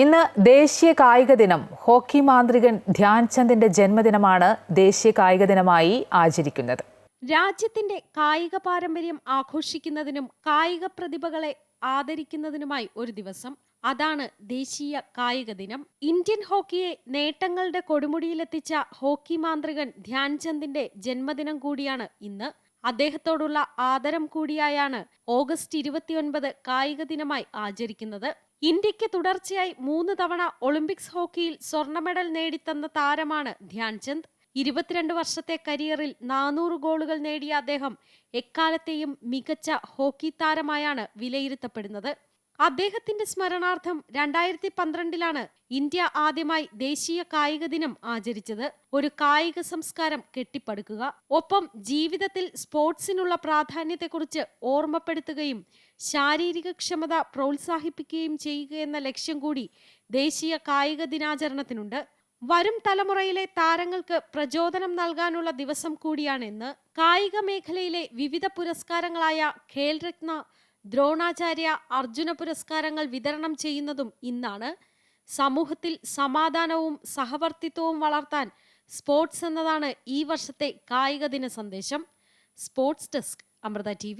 ഇന്ന് ദേശീയ കായിക ദിനം ഹോക്കി മാന്ത്രികൻ ധ്യാൻചന്ദിന്റെ ജന്മദിനമാണ് ദേശീയ കായിക ദിനമായി ആചരിക്കുന്നത്. രാജ്യത്തിന്റെ കായിക പാരമ്പര്യം ആഘോഷിക്കുന്നതിനും കായിക പ്രതിഭകളെ ആദരിക്കുന്നതിനുമായി ഒരു ദിവസം. അതാണ് ദേശീയ കായിക ദിനം. ഇന്ത്യൻ ഹോക്കിയെ നേട്ടങ്ങളുടെ കൊടുമുടിയിലെത്തിച്ച ഹോക്കി മാന്ത്രികൻ ധ്യാൻചന്ദിന്റെ ജന്മദിനം കൂടിയാണ് ഇന്ന്. അദ്ദേഹത്തോടുള്ള ആദരം കൂടിയായാണ് ഓഗസ്റ്റ് ഇരുപത്തിയൊൻപത് കായിക ദിനമായി ആചരിക്കുന്നത്. ഇന്ത്യയ്ക്ക് തുടർച്ചയായി മൂന്ന് തവണ ഒളിമ്പിക്സ് ഹോക്കിയിൽ സ്വർണ മെഡൽ നേടിത്തന്ന താരമാണ് ധ്യാൻചന്ദ്. ഇരുപത്തിരണ്ട് വർഷത്തെ കരിയറിൽ നാനൂറ് ഗോളുകൾ നേടിയ അദ്ദേഹം എക്കാലത്തെയും മികച്ച ഹോക്കി താരമായാണ് വിലയിരുത്തപ്പെടുന്നത്. അദ്ദേഹത്തിന്റെ സ്മരണാർത്ഥം രണ്ടായിരത്തി പന്ത്രണ്ടിലാണ് ഇന്ത്യ ആദ്യമായി ദേശീയ കായിക ദിനം ആചരിച്ചത്. ഒരു കായിക സംസ്കാരം കെട്ടിപ്പടുക്കുക ഒപ്പം ജീവിതത്തിൽ സ്പോർട്സിനുള്ള പ്രാധാന്യത്തെക്കുറിച്ച് ഓർമ്മപ്പെടുത്തുകയും ശാരീരിക ക്ഷമത പ്രോത്സാഹിപ്പിക്കുകയും ചെയ്യുക എന്ന ലക്ഷ്യം കൂടി ദേശീയ കായിക ദിനാചരണത്തിനുണ്ട്. വരും തലമുറയിലെ താരങ്ങൾക്ക് പ്രചോദനം നൽകാനുള്ള ദിവസം കൂടിയാണെന്ന് കായിക മേഖലയിലെ വിവിധ പുരസ്കാരങ്ങളായ ഖേൽ രത്ന ദ്രോണാചാര്യ അർജുന പുരസ്കാരങ്ങൾ വിതരണം ചെയ്യുന്നതും ഇന്നാണ്. സമൂഹത്തിൽ സമാധാനവും സഹവർത്തിത്വവും വളർത്താൻ സ്പോർട്സ് എന്നതാണ് ഈ വർഷത്തെ കായിക ദിന സന്ദേശം. Sports desk Amrita T